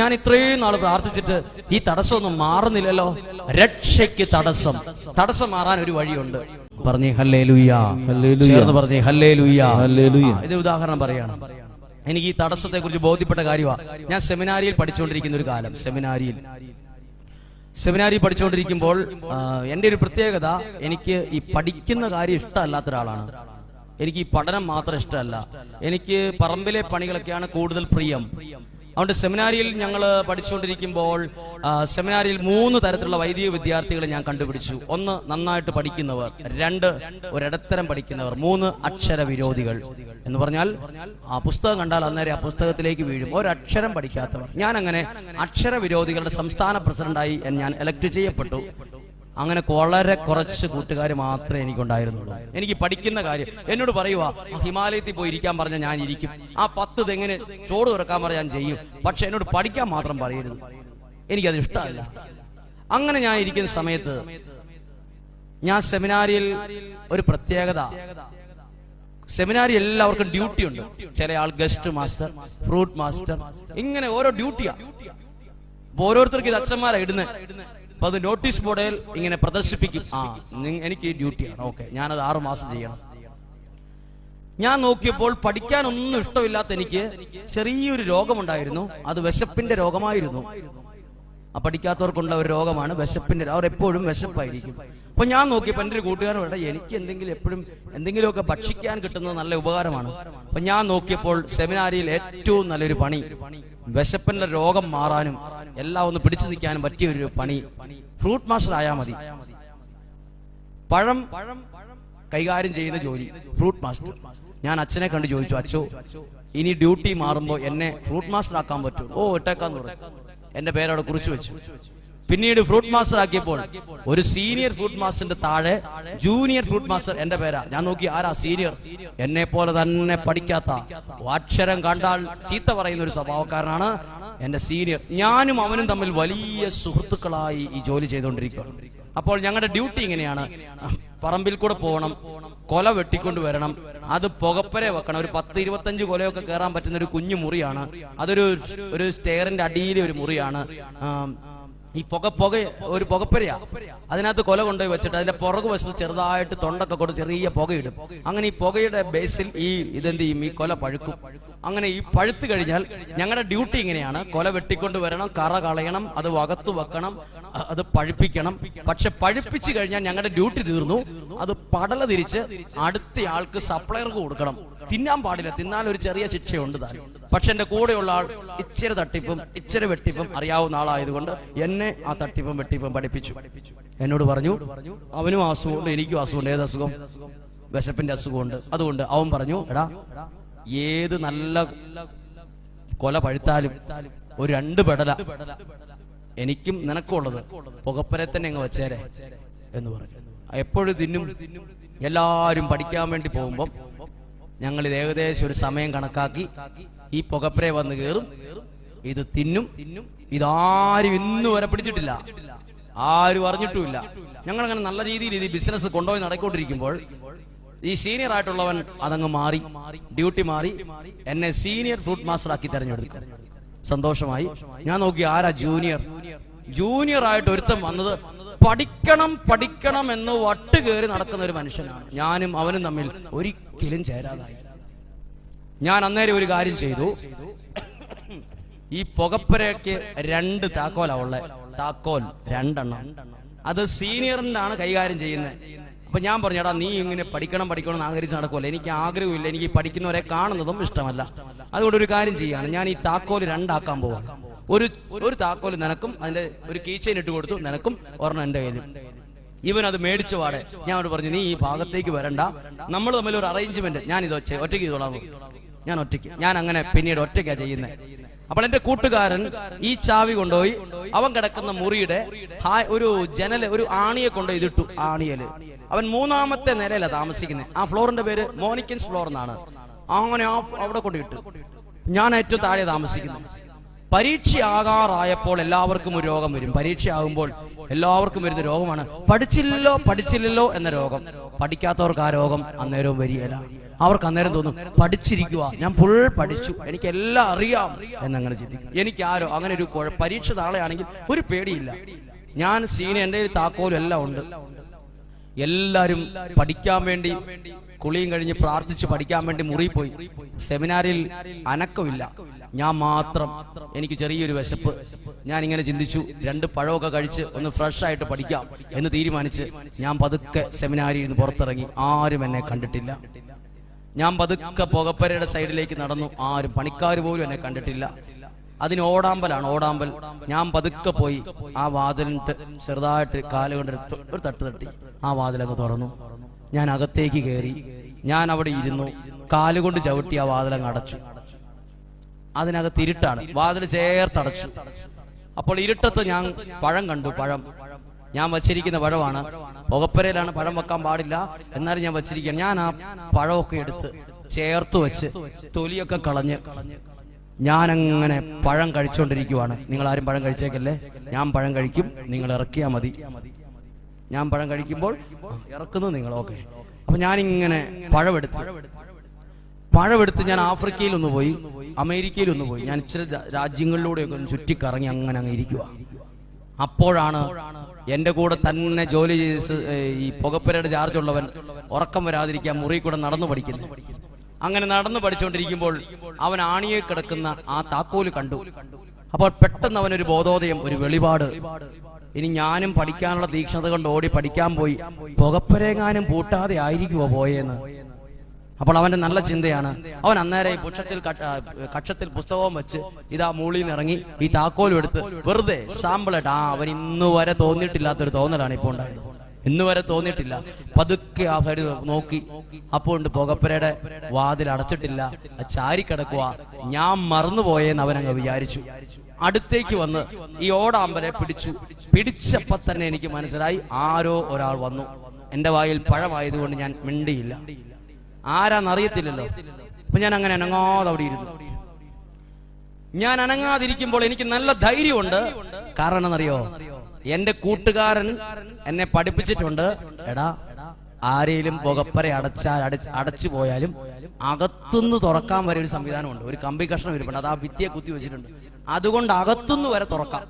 ഞാൻ ഇത്രയും നാൾ പ്രാർത്ഥിച്ചിട്ട് ഈ തടസ്സമൊന്നും മാറുന്നില്ലല്ലോ. രക്ഷയ്ക്ക് തടസ്സം. തടസ്സം മാറാൻ ഒരു വഴിയുണ്ട്. പറഞ്ഞേ ഹല്ലേ ലുയ്യ ഹല്ലേലൂയ. ചേർന്ന് പറഞ്ഞേ ഹല്ലേ ലുയ്യ. ഇത് ഉദാഹരണം പറയാണ്. എനിക്ക് ഈ തടസ്സത്തെ കുറിച്ച് ബോധ്യപ്പെട്ട കാര്യമാണ് ഞാൻ സെമിനാരിയിൽ പഠിച്ചുകൊണ്ടിരിക്കുന്ന ഒരു കാലം. സെമിനാരിയിൽ. സെമിനാരി പഠിച്ചുകൊണ്ടിരിക്കുമ്പോൾ എന്റെ എന്റെ ഒരു പ്രത്യേകത എനിക്ക് ഈ പഠിക്കുന്ന കാര്യം ഇഷ്ടമല്ലാത്ത ഒരാളാണ്. എനിക്ക് ഈ പഠനം മാത്രം ഇഷ്ടമല്ല. എനിക്ക് പറമ്പിലെ പണികളൊക്കെയാണ് കൂടുതൽ പ്രിയം. അതുകൊണ്ട് സെമിനാരിയിൽ ഞങ്ങൾ പഠിച്ചുകൊണ്ടിരിക്കുമ്പോൾ സെമിനാരിയിൽ മൂന്ന് തരത്തിലുള്ള വൈദിക വിദ്യാർത്ഥികളെ ഞാൻ കണ്ടുപിടിച്ചു. ഒന്ന് നന്നായിട്ട് പഠിക്കുന്നവർ. രണ്ട് ഒരിടത്തരം പഠിക്കുന്നവർ. മൂന്ന് അക്ഷര വിരോധികൾ. എന്ന് പറഞ്ഞാൽ ആ പുസ്തകം കണ്ടാൽ അന്നേരം ആ പുസ്തകത്തിലേക്ക് വീഴും. ഒരക്ഷരം പഠിക്കാത്തവർ. ഞാൻ അങ്ങനെ അക്ഷര വിരോധികളുടെ സംസ്ഥാന പ്രസിഡന്റായി ഞാൻ എലക്ട് ചെയ്യപ്പെട്ടു. അങ്ങനെ വളരെ കുറച്ച് കൂട്ടുകാർ മാത്രമേ എനിക്കുണ്ടായിരുന്നുള്ളൂ. എനിക്ക് പഠിക്കുന്ന കാര്യം. എന്നോട് പറയുക ഹിമാലയത്തിൽ പോയി ഇരിക്കാൻ പറഞ്ഞ ഞാൻ ഇരിക്കും. ആ പത്ത് തെങ്ങിന് ചോട് തുറക്കാൻ പറഞ്ഞാൽ ഞാൻ ചെയ്യും. പക്ഷെ എന്നോട് പഠിക്കാൻ മാത്രം പറയരുത്. എനിക്കത് ഇഷ്ടമല്ല. അങ്ങനെ ഞാൻ ഇരിക്കുന്ന സമയത്ത് ഞാൻ സെമിനാരിയിൽ ഒരു പ്രത്യേകത. സെമിനാരി എല്ലാവർക്കും ഡ്യൂട്ടി ഉണ്ട്. ചില ആൾ ഗസ്റ്റ് മാസ്റ്റർ ഫ്രൂട്ട് മാസ്റ്റർ ഇങ്ങനെ ഓരോ ഡ്യൂട്ടിയാ. ഓരോരുത്തർക്ക് ഇത് അച്ഛന്മാരാ ഇടുന്നത് അപ്പൊ അത് നോട്ടീസ് ബോർഡിൽ ഇങ്ങനെ പ്രദർശിപ്പിക്കും. ആ എനിക്ക് ഈ ഡ്യൂട്ടിയാണ് ഓക്കെ ഞാനത് ആറു മാസം ചെയ്യണം. ഞാൻ നോക്കിയപ്പോൾ പഠിക്കാനൊന്നും ഇഷ്ടമില്ലാത്ത എനിക്ക് ചെറിയൊരു രോഗമുണ്ടായിരുന്നു. അത് വിശപ്പിന്റെ രോഗമായിരുന്നു. ആ പഠിക്കാത്തവർക്കുള്ള ഒരു രോഗമാണ് വിശപ്പിന്റെ അവർ എപ്പോഴും വിശപ്പായിരിക്കും. അപ്പൊ ഞാൻ നോക്കിയപ്പോ എന്റെ ഒരു കൂട്ടുകാരൻ ഇവിടെ എനിക്ക് എന്തെങ്കിലും എപ്പോഴും എന്തെങ്കിലുമൊക്കെ ഭക്ഷിക്കാൻ കിട്ടുന്നത് നല്ല ഉപകാരമാണ്. അപ്പൊ ഞാൻ നോക്കിയപ്പോൾ സെമിനാരിയിൽ ഏറ്റവും നല്ലൊരു പണി വിശപ്പിന്റെ രോഗം മാറാനും എല്ലാം ഒന്ന് പിടിച്ചു നിൽക്കാനും പറ്റിയ ഒരു പണി. ഫ്രൂട്ട് മാസ്റ്റർ ആയാൽ മതി. പഴം കൈകാര്യം ചെയ്യുന്ന ജോലി ഫ്രൂട്ട് മാസ്റ്റർ. ഞാൻ അച്ഛനെ കണ്ട് ചോദിച്ചു അച്ഛോ ഇനി ഡ്യൂട്ടി മാറുമ്പോൾ എന്നെ ഫ്രൂട്ട് മാസ്റ്റർ ആക്കാൻ പറ്റും ഓ ഇട്ടേക്കാന്ന് പറഞ്ഞു. എന്റെ പേരവിടെ കുറിച്ചു വെച്ചു. പിന്നീട് ഫ്രൂട്ട് മാസ്റ്റർ ആക്കിയപ്പോൾ ഒരു സീനിയർ ഫ്രൂട്ട് മാസ്റ്ററിന്റെ താഴെ ജൂനിയർ ഫ്രൂട്ട് മാസ്റ്റർ എന്റെ പേരാ. ഞാൻ നോക്കി ആരാ സീനിയർ എന്നെ പോലെ തന്നെ പഠിക്കാത്ത അക്ഷരം കണ്ടാൽ ചീത്ത പറയുന്ന ഒരു സ്വഭാവക്കാരനാണ് എന്റെ സീനിയർ ഞാനും അവനും തമ്മിൽ വലിയ സുഹൃത്തുക്കളായി ഈ ജോലി ചെയ്തുകൊണ്ടിരിക്കുകയാണ്. അപ്പോൾ ഞങ്ങളുടെ ഡ്യൂട്ടി ഇങ്ങനെയാണ്. പറമ്പിൽ കൂടെ പോകണം കൊല വെട്ടിക്കൊണ്ട് വരണം. അത് പുകപ്പര വെക്കണം. ഒരു പത്ത് ഇരുപത്തഞ്ച് കൊലയൊക്കെ കയറാൻ പറ്റുന്ന ഒരു കുഞ്ഞു മുറിയാണ്. അതൊരു ഒരു സ്റ്റെയറിന്റെ അടിയിലെ ഒരു മുറിയാണ്. ഈ പുക പുക ഒരു പുകപ്പരയാ. അതിനകത്ത് കൊല കൊണ്ടുപോയി വെച്ചിട്ട് അതിന്റെ പുറകു വശത്ത് ചെറുതായിട്ട് തൊണ്ടൊക്കെ കൊണ്ട് ചെറിയ പുകയിടും. അങ്ങനെ ഈ പുകയുടെ ബേസിൽ ഈ ഇതെന്ത് ചെയ്യും? ഈ കൊല പഴുക്കും. അങ്ങനെ ഈ പഴുത്തു കഴിഞ്ഞാൽ ഞങ്ങളുടെ ഡ്യൂട്ടി ഇങ്ങനെയാണ്. കൊല വെട്ടിക്കൊണ്ട് വരണം കറ കളയണം അത് വകത്തു വെക്കണം അത് പഴുപ്പിക്കണം. പക്ഷെ പഴുപ്പിച്ചു കഴിഞ്ഞാൽ ഞങ്ങളുടെ ഡ്യൂട്ടി തീർന്നു. അത് പടല തിരിച്ച് അടുത്തയാൾക്ക് സപ്ലയർക്ക് കൊടുക്കണം. തിന്നാൻ പാടില്ല. തിന്നാൽ ഒരു ചെറിയ ശിക്ഷയുണ്ട് താനും. പക്ഷെ എന്റെ കൂടെയുള്ള ആൾ ഇച്ചിരി തട്ടിപ്പും ഇച്ചിരി വെട്ടിപ്പും അറിയാവുന്ന ആളായതുകൊണ്ട് എന്നെ ആ തട്ടിപ്പും വെട്ടിപ്പും പഠിപ്പിച്ചു. എന്നോട് പറഞ്ഞു അവനും അസുഖമുണ്ട് എനിക്കും അസുഖമുണ്ട്. ഏത് അസുഖം? വിശപ്പിന്റെ അസുഖമുണ്ട്. അതുകൊണ്ട് അവൻ പറഞ്ഞു എടാ ഏത് നല്ല കൊല പഴുത്താലും ഒരു രണ്ട് പെടല എനിക്കും നിനക്കുള്ളത് പുകപ്പരെ തന്നെ അങ്ങ് വെച്ചേരെ. എന്ന് പറഞ്ഞു. എപ്പോഴും തിന്നും എല്ലാരും പഠിക്കാൻ വേണ്ടി പോകുമ്പോൾ ഞങ്ങൾ ഇത് ഏകദേശം ഒരു സമയം കണക്കാക്കി ഈ പുകപ്പുര വന്ന് കയറും ഇത് തിന്നും. ഇതാരും ഇന്ന് വരെ പിടിച്ചിട്ടില്ല. ആരും അറിഞ്ഞിട്ടുമില്ല. ഞങ്ങൾ അങ്ങനെ നല്ല രീതിയിൽ ഇത് ബിസിനസ് കൊണ്ടുപോയി നടക്കൊണ്ടിരിക്കുമ്പോൾ ഈ സീനിയർ ആയിട്ടുള്ളവൻ അതങ്ങ് മാറി ഡ്യൂട്ടി മാറി എന്നെ സീനിയർ ഫ്രൂട്ട് മാസ്റ്റർ ആക്കി തെരഞ്ഞെടുത്തു. സന്തോഷമായി. ഞാൻ നോക്കി ആരാ ജൂനിയർ ജൂനിയർ ആയിട്ട് ഒരുത്തൻ വന്നത് പഠിക്കണം പഠിക്കണം എന്ന് വട്ട് കയറി നടക്കുന്ന ഒരു മനുഷ്യനാണ്. ഞാനും അവനും തമ്മിൽ ഒരിക്കലും ചേരാതായി ഞാൻ അന്നേരം ഒരു കാര്യം ചെയ്തു. ഈ പുകപ്പുരയ്ക്ക് രണ്ട് താക്കോലാ ഉള്ളത് താക്കോൽ രണ്ടെണ്ണം. അത് സീനിയറിന്റെ ആണ് കൈകാര്യം ചെയ്യുന്നത് അപ്പൊ ഞാൻ പറഞ്ഞു നീ ഇങ്ങനെ പഠിക്കണം പഠിക്കണം എന്ന് ആഗ്രഹിച്ച് നടക്കുമല്ലോ എനിക്ക് ആഗ്രഹമില്ല. എനിക്ക് പഠിക്കുന്നവരെ കാണുന്നതും ഇഷ്ടമല്ല. അതുകൊണ്ട് ഒരു കാര്യം ചെയ്യാണ്. ഞാൻ ഈ താക്കോൽ രണ്ടാക്കാൻ പോവാണ്. ഒരു ഒരു താക്കോൽ നിനക്കും അതിന്റെ ഒരു കീച്ചെയിൻ ഇട്ട് കൊടുത്തു നിനക്കും ഒരെണ്ണം എന്റെ കയ്യിലും. ഇവൻ അത് മേടിച്ചു പാടെ ഞാൻ പറഞ്ഞു നീ ഈ ഭാഗത്തേക്ക് വരണ്ട. നമ്മൾ തമ്മിൽ ഒരു അറേഞ്ച്മെന്റ് ഞാൻ ഇത് വെച്ചേ ഒറ്റയ്ക്ക് ചെയ്തോളാം ഞാൻ ഒറ്റയ്ക്ക്. ഞാൻ അങ്ങനെ പിന്നീട് ഒറ്റയ്ക്കാ ചെയ്യുന്നത് അപ്പോൾ എന്റെ കൂട്ടുകാരൻ ഈ ചാവി കൊണ്ടുപോയി അവൻ കിടക്കുന്ന മുറിയുടെ ഒരു ജനൽ ഒരു ആണിയെ കൊണ്ടുപോയി ഇതിട്ടു ആണിയൽ. അവൻ മൂന്നാമത്തെ നിലയിലാണ് താമസിക്കുന്നത് ആ ഫ്ലോറിന്റെ പേര് മോണിക്കൻസ് ഫ്ലോർ എന്നാണ്. അങ്ങനെ ആ അവിടെ കൊണ്ടിട്ടു ഞാൻ ഏറ്റവും താഴെ താമസിക്കുന്നു. പരീക്ഷയാകാറായപ്പോൾ എല്ലാവർക്കും ഒരു രോഗം വരും. പരീക്ഷയാകുമ്പോൾ എല്ലാവർക്കും വരുന്ന രോഗമാണ്. പഠിച്ചില്ലല്ലോ പഠിച്ചില്ലല്ലോ എന്ന രോഗം. പഠിക്കാത്തവർക്ക് ആ രോഗം അന്നേരവും വരികയില്ല. അവർക്ക് അന്നേരം തോന്നും പഠിച്ചിരിക്കുക ഞാൻ ഫുൾ പഠിച്ചു എനിക്ക് എല്ലാം അറിയാം എന്നങ്ങനെ ചിന്തിക്കും എനിക്ക് ആരോ അങ്ങനെ ഒരു പരീക്ഷ താളെയാണെങ്കിൽ ഒരു പേടിയില്ല. ഞാൻ സീന കയ്യിൽ താക്കോലും എല്ലാം ഉണ്ട്. എല്ലാരും പഠിക്കാൻ വേണ്ടി കുളിയും കഴിഞ്ഞ് പ്രാർത്ഥിച്ച് പഠിക്കാൻ വേണ്ടി മുറി പോയി സെമിനാറിൽ അനക്കമില്ല. ഞാൻ മാത്രം എനിക്ക് ചെറിയൊരു വിശപ്പ്. ഞാൻ ഇങ്ങനെ ചിന്തിച്ചു രണ്ട് പഴമൊക്കെ കഴിച്ച് ഒന്ന് ഫ്രഷ് ആയിട്ട് പഠിക്കാം എന്ന് തീരുമാനിച്ച് ഞാൻ പതുക്കെ സെമിനാരിൽ നിന്ന് പുറത്തിറങ്ങി. ആരും എന്നെ കണ്ടിട്ടില്ല. ഞാൻ പതുക്കെ പുകപ്പരയുടെ സൈഡിലേക്ക് നടന്നു. ആരും പണിക്കാർ പോലും എന്നെ കണ്ടിട്ടില്ല. അതിന് ഓടാമ്പലാണ് ഓടാമ്പൽ. ഞാൻ പതുക്കെ പോയി ആ വാതിലിട്ട് ചെറുതായിട്ട് കാലുകൊണ്ട് ഒരു തട്ട് തട്ടി. ആ വാതിലങ്ങ് തുറന്നു. ഞാൻ അകത്തേക്ക് കയറി ഞാൻ അവിടെ ഇരുന്നു. കാലുകൊണ്ട് ചവിട്ടി ആ വാതിലങ്ങ് അടച്ചു. അതിനകത്ത് ഇരുട്ടാണ്. വാതിൽ ചേർത്തടച്ചു. അപ്പോൾ ഇരുട്ടത്ത് ഞാൻ പഴം കണ്ടു പഴം. ഞാൻ വച്ചിരിക്കുന്ന പഴമാണ്. പുകപ്പരയിലാണ് പഴം വെക്കാൻ പാടില്ല എന്നാലും ഞാൻ വച്ചിരിക്കുക ഞാൻ ആ പഴമൊക്കെ എടുത്ത് ചേർത്ത് വെച്ച് തൊലിയൊക്കെ കളഞ്ഞ് ഞാനങ്ങനെ പഴം കഴിച്ചുകൊണ്ടിരിക്കുവാണ് നിങ്ങൾ ആരും പഴം കഴിച്ചേക്കല്ലേ? ഞാൻ പഴം കഴിക്കും. നിങ്ങൾ ഇറക്കിയാൽ മതി. ഞാൻ പഴം കഴിക്കുമ്പോൾ ഇറക്കുന്നു നിങ്ങൾ ഓക്കെ അപ്പൊ ഞാനിങ്ങനെ പഴമെടുത്ത് പഴമെടുത്ത് ഞാൻ ആഫ്രിക്കയിൽ ഒന്ന് പോയി അമേരിക്കയിൽ ഒന്ന് പോയി. ഞാൻ ഇച്ചിരി രാജ്യങ്ങളിലൂടെയൊക്കെ ഒന്ന് ചുറ്റിക്കറങ്ങി അങ്ങനെ അങ്ങ് ഇരിക്കുക അപ്പോഴാണ് എന്റെ കൂടെ തന്നെ ജോലി ചെയ്ത് ഈ പുകപ്പരയുടെ ചാർജ് ഉള്ളവൻ ഉറക്കം വരാതിരിക്കാൻ മുറി കൂടെ നടന്നു പഠിക്കുന്നു. അങ്ങനെ നടന്നു പഠിച്ചുകൊണ്ടിരിക്കുമ്പോൾ അവൻ ആണിയെ കിടക്കുന്ന ആ താക്കോൽ കണ്ടു. അപ്പോൾ പെട്ടെന്ന് അവനൊരു ബോധോദയം ഒരു വെളിപാട്. ഇനി ഞാനും പഠിക്കാനുള്ള തീക്ഷ്ണത കൊണ്ട് ഓടി പഠിക്കാൻ പോയി. പുകപ്പരേങ്ങാനും പൂട്ടാതെ ആയിരിക്കുമോ പോയെന്ന്? അപ്പോൾ അവന്റെ നല്ല ചിന്തയാണ്. അവൻ അന്നേരം ഈ പുക്ഷത്തിൽ കക്ഷത്തിൽ പുസ്തകവും വെച്ച് ഇതാ മൂളിയിൽ നിന്ന് ഇറങ്ങി ഈ താക്കോലും എടുത്ത് വെറുതെ സാമ്പിളായിട്ട് ആ അവൻ ഇന്ന് വരെ തോന്നിയിട്ടില്ലാത്തൊരു തോന്നലാണ് ഇപ്പോൾ ഉണ്ടായത്. ഇന്ന് വരെ തോന്നിയിട്ടില്ല. പതുക്കെ ആ സൈഡ് നോക്കി. അപ്പോൾ ഉണ്ട് പുകപ്പരയുടെ വാതിൽ അടച്ചിട്ടില്ല. ചാരി ചാരിക്കിടക്കുക ഞാൻ മറന്നുപോയെന്ന് അവനങ്ങ് വിചാരിച്ചു. അടുത്തേക്ക് വന്ന് ഈ ഓടാമ്പലെ പിടിച്ചു. പിടിച്ചപ്പോ തന്നെ എനിക്ക് മനസ്സിലായി ആരോ ഒരാൾ വന്നു. എന്റെ വായിൽ പഴമായതുകൊണ്ട് ഞാൻ മിണ്ടിയില്ല. ആരാന്നറിയത്തില്ലല്ലോ. അപ്പൊ ഞാൻ അങ്ങനെ അനങ്ങാതെ അവിടെ ഇരുന്നു. ഞാൻ അനങ്ങാതിരിക്കുമ്പോൾ എനിക്ക് നല്ല ധൈര്യമുണ്ട്. കാരണം എന്നറിയോ എന്റെ കൂട്ടുകാരൻ എന്നെ പഠിപ്പിച്ചിട്ടുണ്ട്. എടാ ആരെയും പുകപ്പര അടച്ചാൽ അടച്ചു പോയാലും അകത്തുനിന്ന് തുറക്കാൻ വരെ ഒരു സംവിധാനമുണ്ട്. ഒരു കമ്പി കഷ്ണം ഇരിപ്പുണ്ട്. അത് ആ ഭിത്തിയെ കുത്തി വെച്ചിട്ടുണ്ട്. അതുകൊണ്ട് അകത്തുനിന്ന് വരെ തുറക്കാം.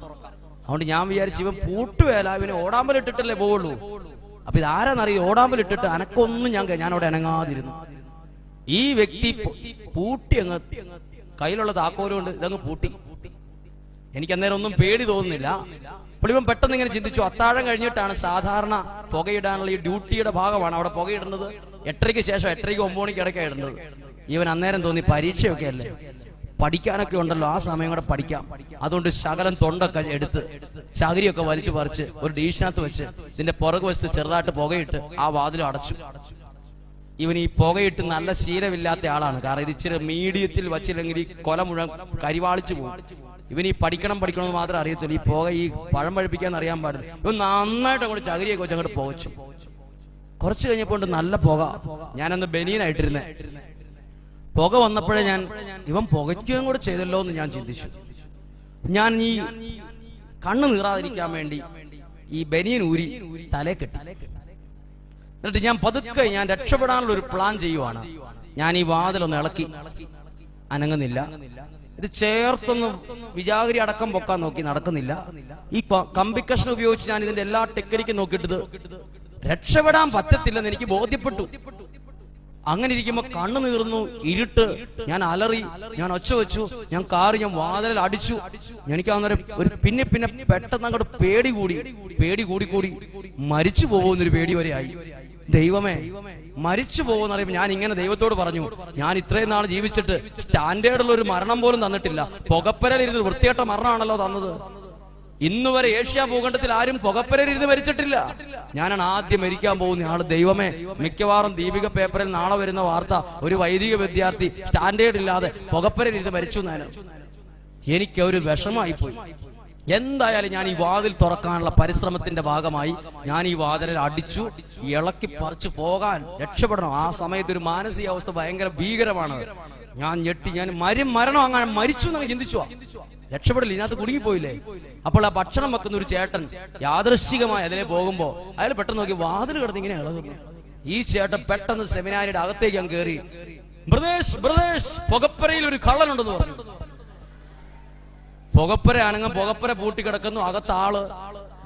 അതുകൊണ്ട് ഞാൻ വിചാരിച്ചു ഇവൻ പൂട്ടുവേല ഇവന് ഓടാമ്പലിട്ടിട്ടല്ലേ പോവുള്ളൂ. അപ്പൊ ഇത് ആരാന്നറിയോ ഓടാമ്പലിട്ടിട്ട് അനക്കൊന്നും ഞാൻ ഞാൻ അവിടെ അനങ്ങാതിരുന്നു. ഈ വ്യക്തി പൂട്ടി അങ്ങ് കയ്യിലുള്ള താക്കോലും കൊണ്ട് ഇതങ്ങ് പൂട്ടി. എനിക്ക് അന്നേരം ഒന്നും പേടി തോന്നുന്നില്ല. അപ്പോൾ ഇവൻ പെട്ടെന്ന് ഇങ്ങനെ ചിന്തിച്ചു. അത്താഴം കഴിഞ്ഞിട്ടാണ് സാധാരണ പുകയിടാനുള്ള ഈ ഡ്യൂട്ടിയുടെ ഭാഗമാണ് അവിടെ പുകയിടുന്നത്. എട്ടരയ്ക്ക് ശേഷം എട്ടരയ്ക്ക് ഒമ്പത് മണിക്ക് ഇടയ്ക്കാണ് ഇടുന്നത്. ഇവൻ അന്നേരം തോന്നി പരീക്ഷയൊക്കെ അല്ലേ? പഠിക്കാനൊക്കെ ഉണ്ടല്ലോ. ആ സമയം കൂടെ പഠിക്കാം. അതുകൊണ്ട് ശകലം തൊണ്ടൊക്കെ എടുത്ത് ചകിരിയൊക്കെ വലിച്ചു പറിച്ച് ഒരു ഡീഷിനകത്ത് വെച്ച് ഇതിന്റെ പുറകു വശത്ത് ചെറുതായിട്ട് പുകയിട്ട് ആ വാതിൽ അടച്ചു. ഇവൻ ഈ പുകയിട്ട് നല്ല ശീലമില്ലാത്ത ആളാണ്. കാരണം ഇത് ഇച്ചിരി മീഡിയത്തിൽ വച്ചില്ലെങ്കിൽ ഈ കൊല മുഴുവൻ കരിവാളിച്ചു പോകും. ഇവൻ ഈ പഠിക്കണം പഠിക്കണം എന്ന് മാത്രമേ അറിയത്തുള്ളൂ. ഈ പുക ഈ പഴം പഴിപ്പിക്കാൻ അറിയാൻ പാടില്ല. ഇവൻ നന്നായിട്ട് അങ്ങോട്ട് ചകിരിയൊക്കെ വെച്ച് അങ്ങോട്ട് പോകച്ചു. കുറച്ച് കഴിഞ്ഞപ്പോണ്ട് നല്ല പുക. ഞാനന്ന് ബനിയനായിട്ടിരുന്നേ. പുക വന്നപ്പോഴേ ഞാൻ ഇവൻ പുകയ്ക്കുകയും കൂടെ ചെയ്തല്ലോ എന്ന് ഞാൻ ചിന്തിച്ചു. ഞാൻ ഈ കണ്ണു നീറാതിരിക്കാൻ വേണ്ടി ഈ ബനിയൻ ഊരി തലേ കെട്ടി. എന്നിട്ട് ഞാൻ പതുക്കെ ഞാൻ രക്ഷപ്പെടാനുള്ള ഒരു പ്ലാൻ ചെയ്യുവാണ്. ഞാൻ ഈ വാതിലൊന്ന് ഇളക്കി. അനങ്ങുന്നില്ല. ഇത് ചേർത്തൊന്ന് വിജാഗിരി അടക്കം പൊക്കാൻ നോക്കി നടക്കുന്നില്ല. ഈ കമ്പിക്കഷൻ ഉപയോഗിച്ച് ഞാൻ ഇതിന്റെ എല്ലാ ടെക്നിക്കും നോക്കിയിട്ടത് രക്ഷപ്പെടാൻ പറ്റത്തില്ലെന്ന് എനിക്ക് ബോധ്യപ്പെട്ടു. അങ്ങനെ ഇരിക്കുമ്പോ കണ്ണു നീർന്നു ഇരുട്ട്. ഞാൻ അലറി ഞാൻ ഒച്ച വെച്ചു ഞാൻ കാറി ഞാൻ വാതിലിൽ അടിച്ചു. എനിക്ക് അന്നേരം ഒരു പിന്നെ പിന്നെ പെട്ടെന്ന് അങ്ങോട്ട് പേടി കൂടി പേടി കൂടി കൂടി മരിച്ചു പോകുന്നൊരു പേടി വരെ ആയി. ദൈവമേ മരിച്ചു പോകുന്ന അറിയുമ്പോൾ ഞാൻ ഇങ്ങനെ ദൈവത്തോട് പറഞ്ഞു ഞാൻ ഇത്രയും നാൾ ജീവിച്ചിട്ട് സ്റ്റാൻഡേർഡുള്ള ഒരു മരണം പോലും തന്നിട്ടില്ല. പുകപ്പരലിരുന്ന് വൃത്തികെട്ട മരണമാണല്ലോ തന്നത്. ഇന്ന് വരെ ഏഷ്യ ഭൂഖണ്ഡത്തിൽ ആരും പുകപ്പരലിരുന്ന് മരിച്ചിട്ടില്ല. ഞാനാണ് ആദ്യം മരിക്കാൻ പോകുന്ന ആൾ. ദൈവമേ മിക്കവാറും ദീപിക പേപ്പറിൽ നാളെ വരുന്ന വാർത്ത ഒരു വൈദിക വിദ്യാർത്ഥി സ്റ്റാൻഡേർഡ് ഇല്ലാതെ പുകപ്പരലിരുന്ന് മരിച്ചു എന്നാണ്. എനിക്ക് ഒരു വിഷമായി പോയി. എന്തായാലും ഞാൻ ഈ വാതിൽ തുറക്കാനുള്ള പരിശ്രമത്തിന്റെ ഭാഗമായി ഞാൻ ഈ വാതിലിൽ അടിച്ചു ഇളക്കി പറിച്ചു പോകാൻ രക്ഷപ്പെടണം. ആ സമയത്ത് ഒരു മാനസികാവസ്ഥ ഭയങ്കര ഭീകരമാണ്. ഞാൻ ഞെട്ടി. ഞാൻ മരി മരണം അങ്ങനെ മരിച്ചു എന്നങ്ങ് ചിന്തിച്ചു. രക്ഷപ്പെടില്ല ഇതിനകത്ത് കുടുങ്ങിപ്പോയില്ലേ? അപ്പോൾ ആ ഭക്ഷണം വെക്കുന്ന ഒരു ചേട്ടൻ യാദൃശികമായി അതിനെ പോകുമ്പോ അയാൾ പെട്ടെന്ന് നോക്കി വാതിൽ കിടന്ന് ഇങ്ങനെ ഇളകുന്നു. ഈ ചേട്ടൻ പെട്ടെന്ന് സെമിനാരിയുടെ അകത്തേക്ക് അങ്ങ് കയറി ബ്രദേശ് ബ്രദേശ് പുകപ്പരയിൽ ഒരു കള്ളനുണ്ടെന്ന് പറഞ്ഞു. പുകപ്പര ആണെങ്കിൽ പുകപ്പര പൂട്ടിക്കിടക്കുന്നു അകത്ത് ആൾ.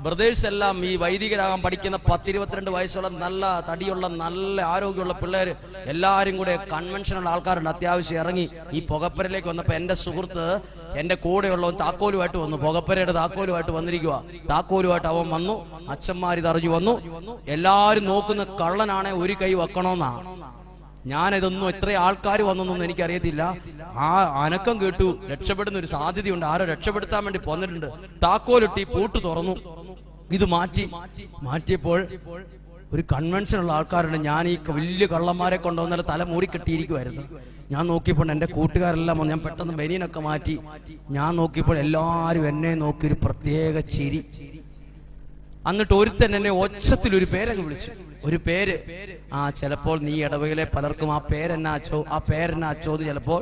ബ്രദേഴ്സ് എല്ലാം ഈ വൈദികരാകാൻ പഠിക്കുന്ന പത്തിരുപത്തിരണ്ട് വയസ്സുള്ള നല്ല തടിയുള്ള നല്ല ആരോഗ്യമുള്ള പിള്ളേര് എല്ലാരും കൂടെ കൺവെൻഷനുള്ള ആൾക്കാരുണ്ട്. അത്യാവശ്യം ഇറങ്ങി ഈ പുകപ്പരയിലേക്ക് വന്നപ്പോ എന്റെ സുഹൃത്ത് എന്റെ കൂടെയുള്ളവൻ താക്കോലുമായിട്ട് വന്നു. പുകപ്പരയുടെ താക്കോലുമായിട്ട് വന്നിരിക്കുക താക്കോലുമായിട്ട് അവൻ വന്നു. അച്ഛന്മാരിതറിഞ്ഞു വന്നു. എല്ലാരും നോക്കുന്ന കള്ളനാണെ ഒരു കൈ വെക്കണമെന്നാ ഞാൻ ഇതൊന്നും എത്ര ആൾക്കാർ വന്നൊന്നും എനിക്കറിയത്തില്ല. ആ അനക്കം കേട്ടു. രക്ഷപ്പെടുന്ന ഒരു സാധ്യതയുണ്ട്. ആരോ രക്ഷപ്പെടുത്താൻ വേണ്ടി പോന്നിട്ടുണ്ട്. താക്കോലിട്ടി പൂട്ട് തുറന്നു. ഇത് മാറ്റി. മാറ്റിയപ്പോൾ ഒരു കൺവെൻഷൻ ഉള്ള ആൾക്കാരുണ്ട്. ഞാൻ ഈ വലിയ കള്ളന്മാരെ കൊണ്ടുവന്നാൽ തല മൂടി കെട്ടിയിരിക്കുമായിരുന്നു ഞാൻ നോക്കിയപ്പോൾ എന്റെ കൂട്ടുകാരെല്ലാം വന്ന് ഞാൻ പെട്ടെന്ന് ബനിയനൊക്കെ മാറ്റി. ഞാൻ നോക്കിയപ്പോൾ എല്ലാവരും എന്നെ നോക്കി ഒരു പ്രത്യേക ചിരി. എന്നിട്ട് ഒരുത്തൻ എന്നെ ഒച്ചത്തിൽ ഒരു പേരങ്ങ് വിളിച്ചു. ഒരു പേര് ആ ചിലപ്പോൾ നീ ഇടവകയിലെ പലർക്കും ആ പേരെന്നാച്ചോ ആ പേരെന്നാച്ചോ എന്ന് ചിലപ്പോൾ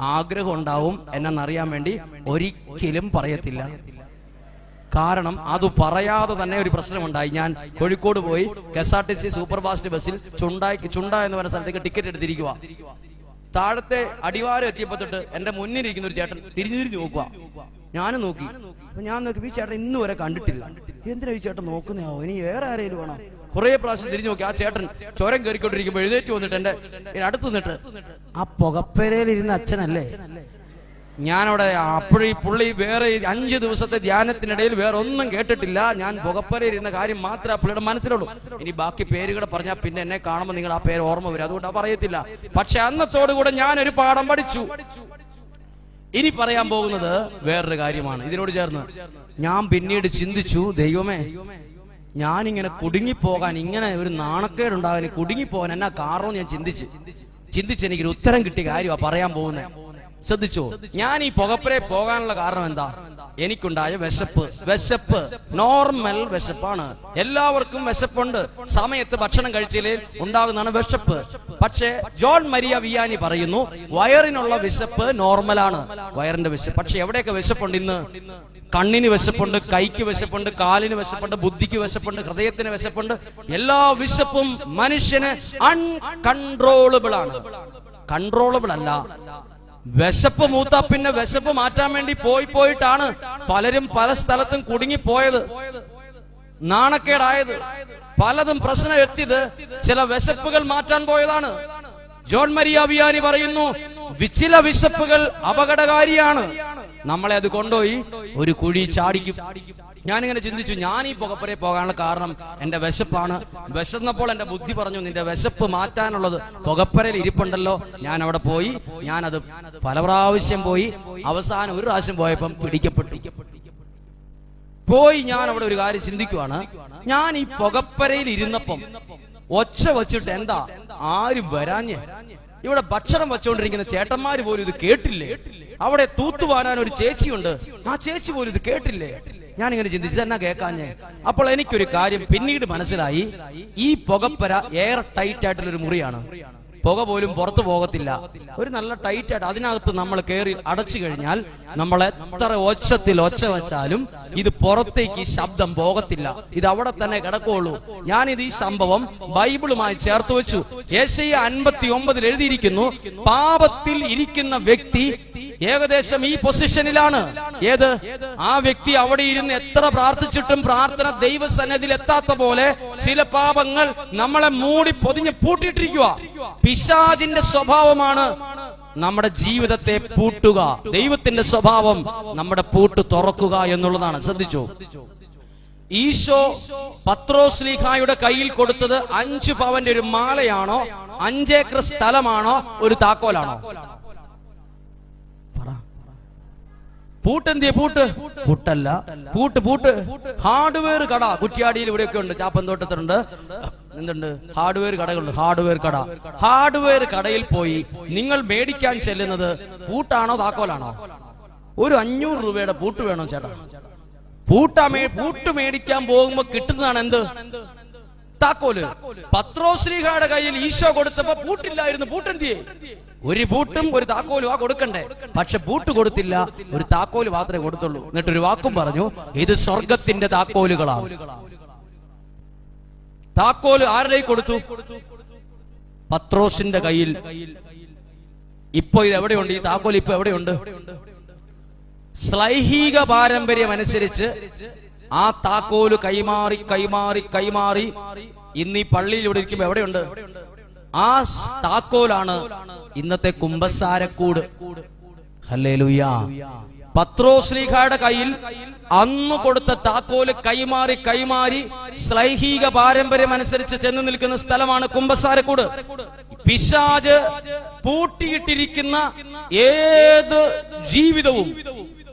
ആഗ്രഹം ഉണ്ടാവും. എന്നെന്നറിയാൻ വേണ്ടി ഒരിക്കലും പറയത്തില്ല. കാരണം അത് പറയാതെ തന്നെ ഒരു പ്രശ്നമുണ്ടായി. ഞാൻ കോഴിക്കോട് പോയി K S R T C super fast ബസ്സിൽ ചുണ്ടായി ചുണ്ട എന്ന് പറയുന്ന സ്ഥലത്തേക്ക് ടിക്കറ്റ് എടുത്തിരിക്കുക താഴത്തെ അടിവാരം എത്തിയപ്പോ തൊട്ട് എന്റെ മുന്നിലിരിക്കുന്ന ഒരു ചേട്ടൻ തിരിഞ്ഞു തിരിഞ്ഞു നോക്കുക ഞാനും നോക്കി. ഞാൻ നോക്കി ഈ ചേട്ടൻ ഇന്ന് വരെ കണ്ടിട്ടില്ല. എന്തിനാ ഈ ചേട്ടൻ നോക്കുന്നയാവോ ഇനി വേറെ ആരെയും വേണം? കുറെ പ്രാവശ്യം തിരിഞ്ഞു നോക്കി. ആ ചേട്ടൻ ചോരം കയറിക്കൊണ്ടിരിക്കുമ്പോ എഴുന്നേറ്റ് വന്നിട്ട് എന്റെ അടുത്ത് നിന്നിട്ട് ആ പുകപ്പരയിലിരുന്ന അച്ഛനല്ലേ? ഞാനവിടെ അപ്പോഴീ പുള്ളി വേറെ അഞ്ചു ദിവസത്തെ ധ്യാനത്തിനിടയിൽ വേറെ ഒന്നും കേട്ടിട്ടില്ല. ഞാൻ പുകപ്പരയിൽ ഇരുന്ന കാര്യം മാത്രമേ ആ പുള്ളിയുടെ മനസ്സിലുള്ളൂ. ഇനി ബാക്കി പേരുകൂടെ പറഞ്ഞാൽ പിന്നെ എന്നെ കാണുമ്പോൾ നിങ്ങൾ ആ പേര് ഓർമ്മ വരും. അതുകൊണ്ട് പറയത്തില്ല. പക്ഷെ അന്നത്തോടുകൂടെ ഞാൻ ഒരു പാഠം പഠിച്ചു. ഇനി പറയാൻ പോകുന്നത് വേറൊരു കാര്യമാണ്. ഇതിനോട് ചേർന്ന് ഞാൻ പിന്നീട് ചിന്തിച്ചു ദൈവമേ ഞാനിങ്ങനെ കുടുങ്ങിപ്പോകാൻ ഇങ്ങനെ ഒരു നാണക്കേടുണ്ടാകാൻ കുടുങ്ങിപ്പോകാൻ എന്നാ കാരണം ഞാൻ ചിന്തിച്ച്. ചിന്തിച്ച് എനിക്കൊരു ഉത്തരം കിട്ടിയ കാര്യമാണ് പറയാൻ പോകുന്നത്. ശ്രദ്ധിച്ചോ? ഞാൻ ഈ പുകപ്പുരയെ പോകാനുള്ള കാരണം എന്താ? എനിക്കുണ്ടായ വിശപ്പ്. വിശപ്പ് നോർമൽ വിശപ്പാണ്. എല്ലാവർക്കും വിശപ്പുണ്ട്. സമയത്ത് ഭക്ഷണം കഴിച്ചില്ലേ ഉണ്ടാകുന്നതാണ് വിശപ്പ്. പക്ഷേ ജോൺ മരിയ വിയാനി പറയുന്നു വയറിനുള്ള വിശപ്പ് നോർമലാണ്. വയറിന്റെ വിശപ്പ്. പക്ഷെ എവിടെയൊക്കെ വിശപ്പുണ്ട് ഇന്ന്? കണ്ണിന് വിശപ്പുണ്ട് കൈക്ക് വിശപ്പുണ്ട് കാലിന് വിശപ്പുണ്ട് ബുദ്ധിക്ക് വിശപ്പുണ്ട് ഹൃദയത്തിന് വിശപ്പുണ്ട്. എല്ലാ വിശപ്പും മനുഷ്യന് അൺകൺട്രോളബിൾ ആണ്. കൺട്രോളബിൾ അല്ല. വിശപ്പ് മൂത്ത പിന്നെ വിശപ്പ് മാറ്റാൻ വേണ്ടി പോയി പോയിട്ടാണ് പലരും പല സ്ഥലത്തും കുടുങ്ങിപ്പോയത്. നാണക്കേടായത്. പലതും പ്രശ്നം എത്തിയത് ചില വിശപ്പുകൾ മാറ്റാൻ പോയതാണ്. ജോൺ മരിയ വിയാനി പറയുന്നു ചില വിശപ്പുകൾ അപകടകാരിയാണ്. നമ്മളെ അത് കൊണ്ടുപോയി ഒരു കുഴി ചാടിക്കും. ഞാനിങ്ങനെ ചിന്തിച്ചു ഞാൻ ഈ പുകപ്പുരയിൽ പോകാനുള്ള കാരണം എന്റെ വിശപ്പാണ്. വിശന്നപ്പോൾ എന്റെ ബുദ്ധി പറഞ്ഞു നിന്റെ വിശപ്പ് മാറ്റാനുള്ളത് പുകപ്പുരയിൽ ഇരിപ്പുണ്ടല്ലോ. ഞാൻ അവിടെ പോയി ഞാനത് പല പ്രാവശ്യം പോയി അവസാനം ഒരു പ്രാവശ്യം പോയപ്പം പിടിക്കപ്പെട്ടു. പോയി ഞാൻ അവിടെ ഒരു കാര്യം ചിന്തിക്കുവാണ്. ഞാൻ ഈ പുകപ്പരയിൽ ഇരുന്നപ്പം ഒച്ച വച്ചിട്ട് എന്താ ആരും വരാഞ്ഞ്? ഇവിടെ ഭക്ഷണം വെച്ചോണ്ടിരിക്കുന്ന ചേട്ടന്മാര് പോലും ഇത് കേട്ടില്ലേ? അവിടെ തൂത്തുവാനാൻ ഒരു ചേച്ചിയുണ്ട്. ആ ചേച്ചി പോലും ഇത് കേട്ടില്ലേ? ഞാൻ ഇങ്ങനെ ചിന്തിച്ചു തന്നെ കേൾക്കാഞ്ഞേ അപ്പോൾ എനിക്കൊരു കാര്യം പിന്നീട് മനസ്സിലായി. ഈ പുകപ്പര എയർ ടൈറ്റ് ആയിട്ടുള്ള ഒരു മുറിയാണ്. പുക പോലും പുറത്തു പോകത്തില്ല. ഒരു നല്ല ടൈറ്റ് ആയിട്ട് അതിനകത്ത് നമ്മൾ കയറി അടച്ചു കഴിഞ്ഞാൽ നമ്മൾ എത്ര ഒച്ചത്തിൽ ഒച്ച വെച്ചാലും ഇത് പുറത്തേക്ക് ഈ ശബ്ദം പോകത്തില്ല. ഇത് അവിടെ തന്നെ കിടക്കുള്ളൂ. ഞാനിത് ഈ സംഭവം ബൈബിളുമായി ചേർത്ത് വെച്ചു. ഏഷ്യ അൻപത്തി ഒമ്പതിൽ എഴുതിയിരിക്കുന്നു പാപത്തിൽ ഇരിക്കുന്ന വ്യക്തി ഏകദേശം ഈ പൊസിഷനിലാണ് ഏത്? ആ വ്യക്തി അവിടെ ഇരുന്ന് എത്ര പ്രാർത്ഥിച്ചിട്ടും പ്രാർത്ഥന ദൈവസന്നിധിയിൽ എത്താത്ത പോലെ ചില പാപങ്ങൾ നമ്മളെ മൂടി പൊതിഞ്ഞ് പൂട്ടിയിട്ടിരിക്കുക പിശാജിന്റെ സ്വഭാവമാണ് നമ്മുടെ ജീവിതത്തെ പൂട്ടുക. ദൈവത്തിന്റെ സ്വഭാവം നമ്മുടെ പൂട്ട് തുറക്കുക എന്നുള്ളതാണ്. ശ്രദ്ധിച്ചു? ഈശോ പത്രോസ്ലീഹായുടെ കയ്യിൽ കൊടുത്തത് അഞ്ചു പവന്റെ ഒരു മാലയാണോ? അഞ്ചേക്കർ സ്ഥലമാണോ? ഒരു താക്കോലാണോ? പൂട്ടെന്തിയ പൂട്ട്. പൂട്ടല്ല. പൂട്ട് പൂട്ട്. ഹാർഡ്വെയർ കട. കുറ്റിയാടിയിൽ ഇവിടെയൊക്കെ ഉണ്ട്. ചാപ്പന്തോട്ടത്തിലുണ്ട്. എന്തുണ്ട്? ഹാർഡ്വെയർ കടകളുണ്ട്. ഹാർഡ്വെയർ കട. ഹാർഡ്വെയർ കടയിൽ പോയി നിങ്ങൾ മേടിക്കാൻ ചെല്ലുന്നത് പൂട്ടാണോ താക്കോലാണോ? ഒരു അഞ്ഞൂറ് രൂപയുടെ പൂട്ട് വേണോ ചേട്ടാ. പൂട്ടാ പൂട്ട് മേടിക്കാൻ പോകുമ്പോ കിട്ടുന്നതാണ് എന്ത്? താക്കോൽ. പത്രോശ്രീഹയുടെ കയ്യിൽ ഈശോ കൊടുത്തപ്പോ പൂട്ടില്ലായിരുന്നു. പൂട്ടെന്തിയെ? ഒരു പൂട്ടും ഒരു താക്കോലും ആ കൊടുക്കണ്ടേ? പക്ഷെ പൂട്ട് കൊടുത്തില്ല. ഒരു താക്കോൽ മാത്രമേ കൊടുത്തുള്ളൂ. എന്നിട്ട് ഒരു വാക്കും പറഞ്ഞു ഇത് സ്വർഗത്തിന്റെ താക്കോലുകളാണ്. താക്കോൽ ആരുടെ കൊടുത്തു? പത്രോസിന്റെ കയ്യിൽ. ഇപ്പൊ ഇത് എവിടെയുണ്ട്? ഈ താക്കോൽ ഇപ്പൊ എവിടെയുണ്ട്? സ്ലൈഹിക പാരമ്പര്യം അനുസരിച്ച് ആ താക്കോൽ കൈമാറി കൈമാറി കൈമാറി ഇന്ന് ഈ പള്ളിയിൽ ഇവിടെ ഇരിക്കുമ്പോ എവിടെയുണ്ട്? ആ താക്കോലാണ് ഇന്നത്തെ കുംഭസാരക്കൂട് ഹല്ലേലൂയ. പത്രോസ്ലിഖയുടെ കയ്യിൽ അന്ന് കൊടുത്ത താക്കോൽ കൈമാറി കൈമാറി സ്ലൈഹിക പാരമ്പര്യം അനുസരിച്ച് ചെന്ന് നിൽക്കുന്ന സ്ഥലമാണ് കുംഭസാരക്കൂട് പിശാജ് പൂട്ടിയിട്ടിരിക്കുന്ന ഏത് ജീവിതവും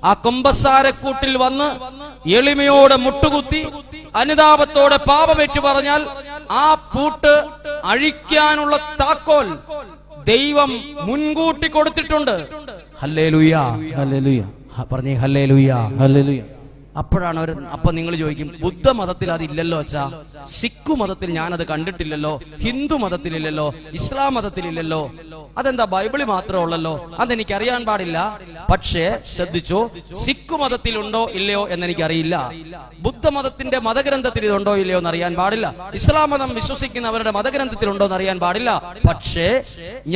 ആ കുംഭസാരക്കൂട്ടിൽ വന്ന് എളിമയോടെ മുട്ടുകുത്തി അനുതാപത്തോടെ പാപമേറ്റു പറഞ്ഞാൽ ആ പൂട്ട് അഴിക്കാനുള്ള താക്കോൽ ദൈവം മുൻകൂട്ടി കൊടുത്തിട്ടുണ്ട്. ഹല്ലേ ലുയ്യ ലുയാ പറഞ്ഞേ ഹല്ലേ ലുയ്യ ഹല്ലേലൂയ. അപ്പോഴാണ് അവർ അപ്പൊ നിങ്ങൾ ചോദിക്കും ബുദ്ധ ബുദ്ധമതത്തിൽ അതില്ലല്ലോ അച്ഛാ? സിഖു മതത്തിൽ ഞാൻ അത് കണ്ടിട്ടില്ലല്ലോ ഹിന്ദു മതത്തിലില്ലല്ലോ ഇസ്ലാം മതത്തിലില്ലല്ലോ. അതെന്താ ബൈബിളിൽ മാത്രമേ ഉള്ളല്ലോ? അതെനിക്ക് അറിയാൻ പാടില്ല. പക്ഷേ ശ്രദ്ധിച്ചോ സിഖു മതത്തിൽ ഉണ്ടോ ഇല്ലയോ എന്നെനിക്കറിയില്ല. ബുദ്ധമതത്തിന്റെ മതഗ്രന്ഥത്തിൽ ഇതുണ്ടോ ഇല്ലയോ എന്ന് അറിയാൻ പാടില്ല. ഇസ്ലാം മതം വിശ്വസിക്കുന്നവരുടെ മതഗ്രന്ഥത്തിൽ ഉണ്ടോ എന്ന് അറിയാൻ പാടില്ല. പക്ഷേ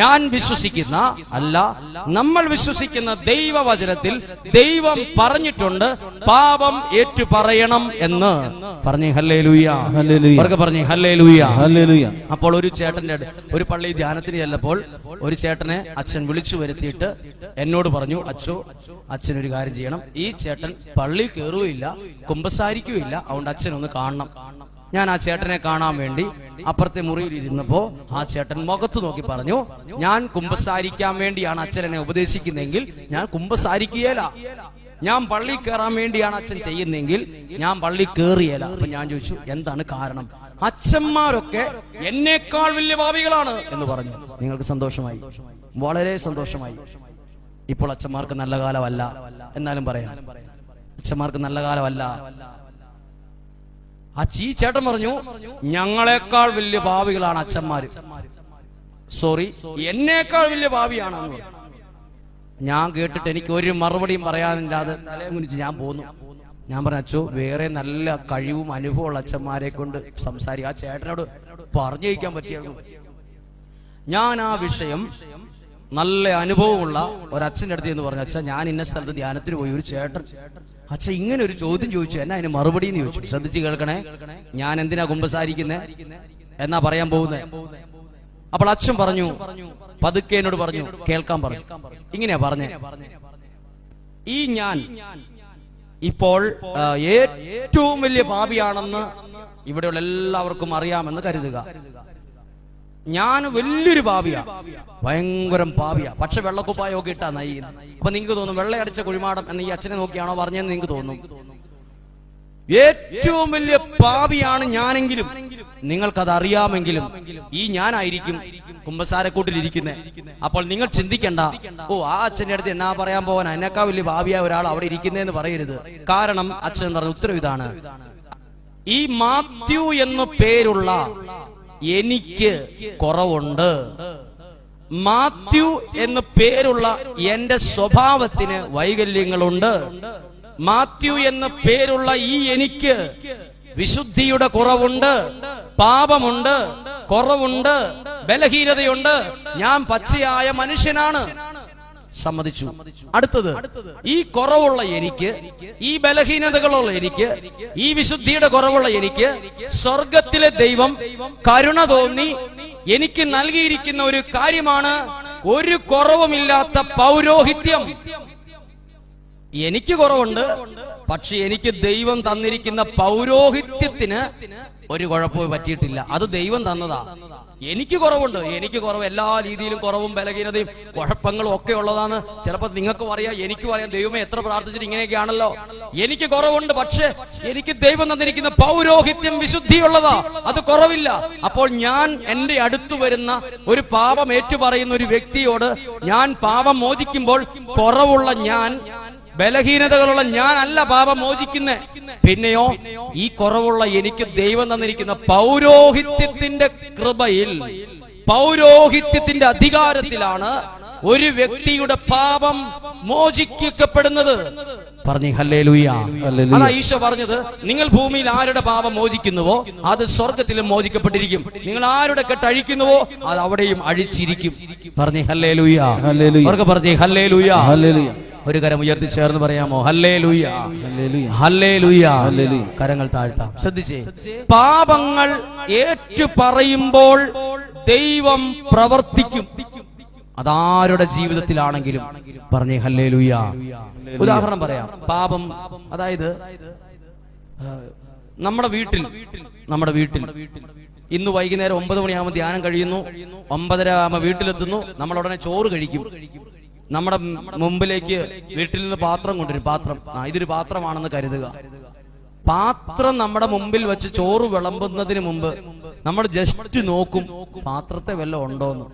ഞാൻ വിശ്വസിക്കുന്ന അല്ല നമ്മൾ വിശ്വസിക്കുന്ന ദൈവവചനത്തിൽ ദൈവം പറഞ്ഞിട്ടുണ്ട് പാപം ഏറ്റു പറയണം എന്ന് പറഞ്ഞു ഹല്ലേ ലൂയ പറഞ്ഞേ ഹല്ലേ ലൂയ അപ്പോൾ ഒരു ചേട്ടന്റെ ഒരു പള്ളി ധ്യാനത്തിന് ചെല്ലപ്പോൾ ഒരു ചേട്ടനെ അച്ഛൻ വിളിച്ചു വരുത്തിയിട്ട് എന്നോട് പറഞ്ഞു അച്ഛോ അച്ഛൻ ഒരു കാര്യം ചെയ്യണം. ഈ ചേട്ടൻ പള്ളി കയറുകയില്ല കുമ്പസാരിക്കുകയില്ല. അതുകൊണ്ട് അച്ഛൻ ഒന്ന് കാണണം. ഞാൻ ആ ചേട്ടനെ കാണാൻ വേണ്ടി അപ്പുറത്തെ മുറിയിൽ ഇരുന്നപ്പോ ആ ചേട്ടൻ മുഖത്ത് നോക്കി പറഞ്ഞു ഞാൻ കുമ്പസാരിക്കാൻ വേണ്ടിയാണ് അച്ഛൻ എന്നെ ഉപദേശിക്കുന്നെങ്കിൽ ഞാൻ കുമ്പസാരിക്കുകയില്ല. ഞാൻ പള്ളി കയറാൻ വേണ്ടിയാണ് അച്ഛൻ ചെയ്യുന്നെങ്കിൽ ഞാൻ പള്ളി കയറിയല്ല അപ്പൊ ഞാൻ ചോദിച്ചു എന്താണ് കാരണം? അച്ഛന്മാരൊക്കെ എന്നേക്കാൾ വലിയ ഭാവികളാണ് എന്ന് പറഞ്ഞു. നിങ്ങൾക്ക് സന്തോഷമായി. വളരെ സന്തോഷമായി. ഇപ്പോൾ അച്ഛന്മാർക്ക് നല്ല കാലമല്ല. എന്നാലും പറയാം. അച്ഛന്മാർക്ക് നല്ല കാലമല്ല. ആ ചീ ചേട്ടൻ പറഞ്ഞു ഞങ്ങളെക്കാൾ വലിയ ഭാവികളാണ് അച്ഛന്മാര്. സോറി എന്നേക്കാൾ വലിയ ഭാവിയാണ്. ഞാൻ കേട്ടിട്ട് എനിക്ക് ഒരു മറുപടിയും പറയാനില്ലാതെ തലയും ഞാൻ പോന്നു. ഞാൻ പറഞ്ഞു അച്ഛോ വേറെ നല്ല കഴിവും അനുഭവമുള്ള അച്ഛന്മാരെ കൊണ്ട് സംസാരിക്കുക ആ ചേട്ടനോട് പറഞ്ഞു വയ്ക്കാൻ പറ്റിയായിരുന്നു. ഞാൻ ആ വിഷയം നല്ല അനുഭവമുള്ള ഒരച്ഛന്റെ അടുത്ത് എന്ന് പറഞ്ഞു അച്ഛൻ ഞാൻ ഇന്ന സ്ഥലത്ത് ധ്യാനത്തിന് പോയി. ഒരു ചേട്ടൻ. അച്ഛൻ ഇങ്ങനെ ഒരു ചോദ്യം ചോദിച്ചു. എന്നാ അതിന് മറുപടി എന്ന് ചോദിച്ചു. ശ്രദ്ധിച്ച് കേൾക്കണേ. ഞാൻ എന്തിനാ കുമ്പസാരിക്കുന്നേ എന്നാ പറയാൻ പോകുന്നേ? അപ്പോൾ അച്ഛൻ പറഞ്ഞു പതുക്കെ എന്നോട് പറഞ്ഞു കേൾക്കാൻ പറഞ്ഞു. ഇങ്ങനെയാ പറഞ്ഞേ. ഈ ഞാൻ ഇപ്പോൾ ഏറ്റവും വലിയ പാപിയാണെന്ന് ഇവിടെയുള്ള എല്ലാവർക്കും അറിയാമെന്ന് കരുതുക. ഞാൻ വലിയൊരു പാപിയാ. ഭയങ്കരം പാപിയാ. പക്ഷെ വെള്ളക്കുപ്പായൊക്കെ ഇട്ടാ നയ്യുന്നത് അപ്പൊ നിങ്ങൾക്ക് തോന്നും വെള്ളയടിച്ച കുഴിമാടം എന്ന് ഈ അച്ഛനെ നോക്കിയാണോ പറഞ്ഞതെന്ന് നിങ്ങൾക്ക് തോന്നും. ഏറ്റവും വലിയ പാപിയാണ് ഞാനെങ്കിലും. നിങ്ങൾക്കത് അറിയാമെങ്കിലും ഈ ഞാനായിരിക്കും കുമ്പസാരക്കൂട്ടിലിരിക്കുന്നത് അപ്പോൾ നിങ്ങൾ ചിന്തിക്കണ്ട. ഓ ആ അച്ഛന്റെ അടുത്ത് എന്നാ പറയാൻ പോകാൻ എന്നെക്കാ വലിയ ഭാവിയായ ഒരാൾ അവിടെ ഇരിക്കുന്നതെന്ന് പറയരുത്. കാരണം അച്ഛൻ പറഞ്ഞ ഉത്തരവ് ഇതാണ്. ഈ മാത്യു എന്ന പേരുള്ള എനിക്ക് കുറവുണ്ട്. മാത്യു എന്ന് പേരുള്ള എന്റെ സ്വഭാവത്തിന് വൈകല്യങ്ങളുണ്ട്. മാത്യു എന്ന പേരുള്ള ഈ എനിക്ക് വിശുദ്ധിയുടെ കുറവുണ്ട് പാപമുണ്ട് കുറവുണ്ട് ബലഹീനതയുണ്ട്. ഞാൻ പച്ചയായ മനുഷ്യനാണ്. സമ്മതിച്ചു. അടുത്തത് ഈ കുറവുള്ള എനിക്ക് ഈ ബലഹീനതകളുള്ള എനിക്ക് ഈ വിശുദ്ധിയുടെ കുറവുള്ള എനിക്ക് സ്വർഗത്തിലെ ദൈവം കരുണ തോന്നി എനിക്ക് നൽകിയിരിക്കുന്ന ഒരു കാര്യമാണ് ഒരു കുറവുമില്ലാത്ത പൗരോഹിത്യം. എനിക്ക് കുറവുണ്ട് പക്ഷെ എനിക്ക് ദൈവം തന്നിരിക്കുന്ന പൗരോഹിത്യത്തിന് ഒരു കുഴപ്പവും പറ്റിയിട്ടില്ല. അത് ദൈവം തന്നതാ. എനിക്ക് കുറവുണ്ട്. എനിക്ക് കുറവ് എല്ലാ രീതിയിലും കുറവും ബലഹീനതയും കുഴപ്പങ്ങളും ഒക്കെ ഉള്ളതാണ്. ചിലപ്പോൾ നിങ്ങൾക്ക് അറിയാം എനിക്കും അറിയാം. ദൈവമേ എത്ര പ്രാർത്ഥിച്ചിട്ട് ഇങ്ങനെയൊക്കെയാണല്ലോ. എനിക്ക് കുറവുണ്ട് പക്ഷെ എനിക്ക് ദൈവം തന്നിരിക്കുന്ന പൗരോഹിത്യം വിശുദ്ധിയുള്ളതാ. അത് കുറവില്ല. അപ്പോൾ ഞാൻ എന്റെ അടുത്ത് വരുന്ന ഒരു പാപം ഏറ്റുപറയുന്ന ഒരു വ്യക്തിയോട് ഞാൻ പാപം മോചിക്കുമ്പോൾ കുറവുള്ള ഞാൻ ബലഹീനതകളുള്ള ഞാനല്ല പാപം മോചിക്കുന്നേ. പിന്നെയോ ഈ കുറവുള്ള എനിക്ക് ദൈവം തന്നിരിക്കുന്ന പൗരോഹിത്യത്തിന്റെ കൃപയിൽ പൗരോഹിത്യത്തിന്റെ അധികാരത്തിലാണ് ഒരു വ്യക്തിയുടെ പാപം മോചിക്കപ്പെടുന്നത് പറഞ്ഞു ഹല്ലേ ഹല്ലേലൂയ. അതാ ഈശോ പറഞ്ഞത് നിങ്ങൾ ഭൂമിയിൽ ആരുടെ പാപം മോചിക്കുന്നുവോ അത് സ്വർഗത്തിലും മോചിക്കപ്പെട്ടിരിക്കും. നിങ്ങൾ ആരുടെ കെട്ടഴിക്കുന്നുവോ അത് അവിടെയും അഴിച്ചിരിക്കും. പറഞ്ഞു ഹല്ലേ ലൂയ ഹല്ലേലൂയ. അവർക്ക് പറഞ്ഞു ഹല്ലേ ലൂയ ഹല്ലേലൂയ. ഒരു കരം ഉയർത്തി ചേർന്ന് പറയാമോ? ഹല്ലേ ലൂയ. ഹല്ലേ ലൂയ. കരങ്ങൾ താഴ്ത്താം. ശ്രദ്ധിച്ചേ. പാപങ്ങൾ ഏറ്റു പറയുമ്പോൾ ദൈവം പ്രവർത്തിക്കും. അതാരുടെ ജീവിതത്തിലാണെങ്കിലും പറഞ്ഞേ ഹല്ലേ ലൂയ ഉദാഹരണം പറയാം. പാപം അതായത് നമ്മുടെ വീട്ടിൽ നമ്മുടെ വീട്ടിൽ ഇന്ന് വൈകുന്നേരം ഒമ്പത് മണിയാകുമ്പോൾ ധ്യാനം കഴിയുന്നു. ഒമ്പതര ആകുമ്പോൾ വീട്ടിലെത്തുന്നു. നമ്മൾ ഉടനെ ചോറ് കഴിക്കും. നമ്മുടെ മുമ്പിലേക്ക് വീട്ടിൽ നിന്ന് പാത്രം കൊണ്ടുവരും. പാത്രം. ആ ഇതൊരു പാത്രമാണെന്ന് കരുതുക. പാത്രം നമ്മുടെ മുമ്പിൽ വെച്ച് ചോറ് വിളമ്പുന്നതിന് മുമ്പ് നമ്മൾ ജസ്റ്റ് നോക്കും പാത്രത്തെ വല്ലതും ഉണ്ടോന്ന്.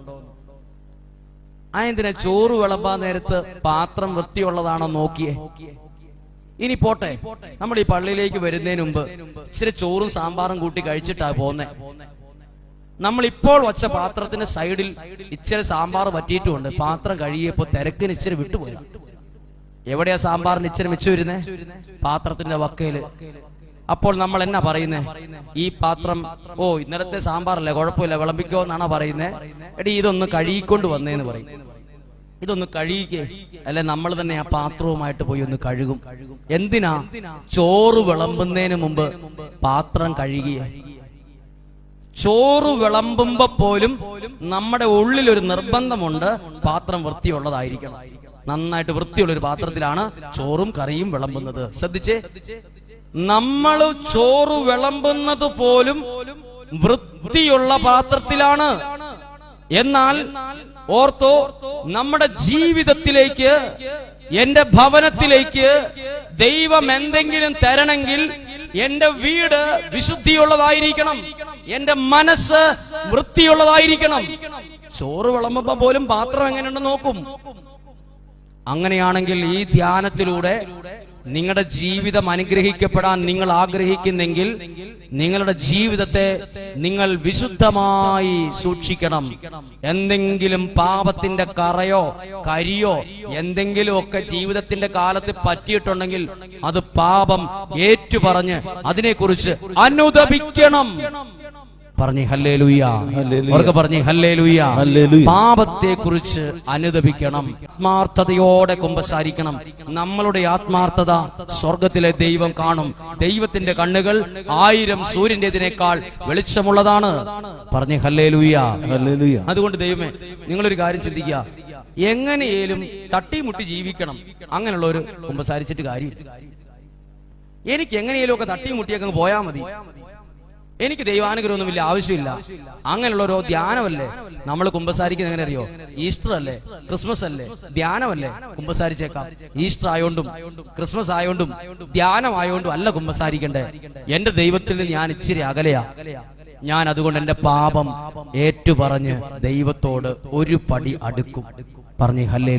ആ എന്തിനാ ചോറ് വിളമ്പാൻ നേരത്ത് പാത്രം വൃത്തിയുള്ളതാണോ നോക്കിയേ? ഇനി പോട്ടെ. നമ്മൾ ഈ പള്ളിയിലേക്ക് വരുന്നതിന് മുമ്പ് ഇച്ചിരി ചോറും സാമ്പാറും കൂട്ടി കഴിച്ചിട്ടാ പോന്നെ. നമ്മൾ ഇപ്പോൾ വച്ച പാത്രത്തിന്റെ സൈഡിൽ ഇച്ചിരി സാമ്പാർ പറ്റിയിട്ടുമുണ്ട് പാത്രം കഴുകിയപ്പോ തിരക്കിന് ഇച്ചിരി വിട്ടുപോയി. എവിടെയാ സാമ്പാറിന് ഇച്ചിരി മിച്ചു വരുന്നേ പാത്രത്തിന്റെ വക്കയിൽ. അപ്പോൾ നമ്മൾ എന്നാ പറയുന്നേ? ഈ പാത്രം ഓ ഇന്നലത്തെ സാമ്പാറല്ലേ? കുഴപ്പമില്ല വിളമ്പിക്കോ എന്നാണോ പറയുന്നേ? എടി ഇതൊന്ന് കഴുകിക്കൊണ്ട് വന്നേന്ന് പറയും. ഇതൊന്ന് കഴുകിക്കേ. അല്ലെ നമ്മൾ തന്നെ ആ പാത്രവുമായിട്ട് പോയി ഒന്ന് കഴുകും. എന്തിനാ? ചോറ് വിളമ്പുന്നതിന് മുമ്പ് പാത്രം കഴുകിയേ. ചോറ് വിളമ്പുമ്പോ പോലും നമ്മുടെ ഉള്ളിൽ ഒരു നിർബന്ധമുണ്ട് പാത്രം വൃത്തിയുള്ളതായിരിക്കണം. നന്നായിട്ട് വൃത്തിയുള്ള ഒരു പാത്രത്തിലാണ് ചോറും കറിയും വിളമ്പുന്നത്. ശ്രദ്ധിച്ചേ? നമ്മൾ ചോറ് വിളമ്പുന്നത് പോലും വൃത്തിയുള്ള പാത്രത്തിലാണ്. എന്നാൽ ഓർത്തോ നമ്മുടെ ജീവിതത്തിലേക്ക് എന്റെ ഭവനത്തിലേക്ക് ദൈവം എന്തെങ്കിലും തരണമെങ്കിൽ എന്റെ വീട് വിശുദ്ധിയുള്ളതായിരിക്കണം. എന്റെ മനസ്സ് വൃത്തിയുള്ളതായിരിക്കണം. ചോറ് വിളമ്പുമ്പോ പോലും പാത്രം എങ്ങനെയുണ്ടെന്ന് നോക്കും. അങ്ങനെയാണെങ്കിൽ ഈ ധ്യാനത്തിലൂടെ നിങ്ങളുടെ ജീവിതം അനുഗ്രഹിക്കപ്പെടാൻ നിങ്ങൾ ആഗ്രഹിക്കുന്നെങ്കിൽ നിങ്ങളുടെ ജീവിതത്തെ നിങ്ങൾ വിശുദ്ധമായി സൂക്ഷിക്കണം. എന്തെങ്കിലും പാപത്തിന്റെ കറയോ കരിയോ എന്തെങ്കിലും ഒക്കെ ജീവിതത്തിന്റെ കാലത്ത് പറ്റിയിട്ടുണ്ടെങ്കിൽ അത് പാപം ഏറ്റുപറഞ്ഞ് അതിനെക്കുറിച്ച് അനുദപിക്കണം. പറഞ്ഞേ ഹല്ലേ ലുയ്യ. അവർക്ക് പറഞ്ഞേ ഹല്ലേ ലുയ്യ. പാപത്തെ കുറിച്ച് അനുദപിക്കണം. ആത്മാർത്ഥതയോടെ കുമ്പസാരിക്കണം. നമ്മളുടെ ആത്മാർത്ഥത സ്വർഗത്തിലെ ദൈവം കാണും. ദൈവത്തിന്റെ കണ്ണുകൾ ആയിരം സൂര്യന്റേതിനേക്കാൾ വെളിച്ചമുള്ളതാണ്. പറഞ്ഞു ഹല്ലേ ലുയ്യ. അതുകൊണ്ട് ദൈവമേ നിങ്ങളൊരു കാര്യം ചിന്തിക്കുക. എങ്ങനെയേലും തട്ടിമുട്ടി ജീവിക്കണം. അങ്ങനെയുള്ള ഒരു കുമ്പസാരിച്ചിട്ട് കാര്യം എനിക്ക് എങ്ങനെയേലും ഒക്കെ തട്ടിമുട്ടിയൊക്കെ അങ്ങ് പോയാൽ മതി. എനിക്ക് ദൈവാനുഗ്രഹമൊന്നും വലിയ ആവശ്യമില്ല. അങ്ങനെയുള്ള ഓരോ ധ്യാനമല്ലേ? നമ്മൾ കുമ്പസാരിക്കുന്നത് എങ്ങനെ അറിയോ ഈസ്റ്റർ അല്ലേ? ക്രിസ്മസ് അല്ലേ? ധ്യാനമല്ലേ? കുമ്പസാരിച്ചേക്കാം. ഈസ്റ്റർ ആയോണ്ടും ക്രിസ്മസ് ആയോണ്ടും ധ്യാനം ആയോണ്ടും അല്ല കുമ്പസാരിക്കണ്ടേ. എന്റെ ദൈവത്തിൽ ഞാൻ ഇച്ചിരി അകലയാ. ഞാൻ അതുകൊണ്ട് എന്റെ പാപം ഏറ്റുപറഞ്ഞ് ദൈവത്തോട് ഒരു പടി അടുക്കും. പറഞ്ഞു ഹല്ലേ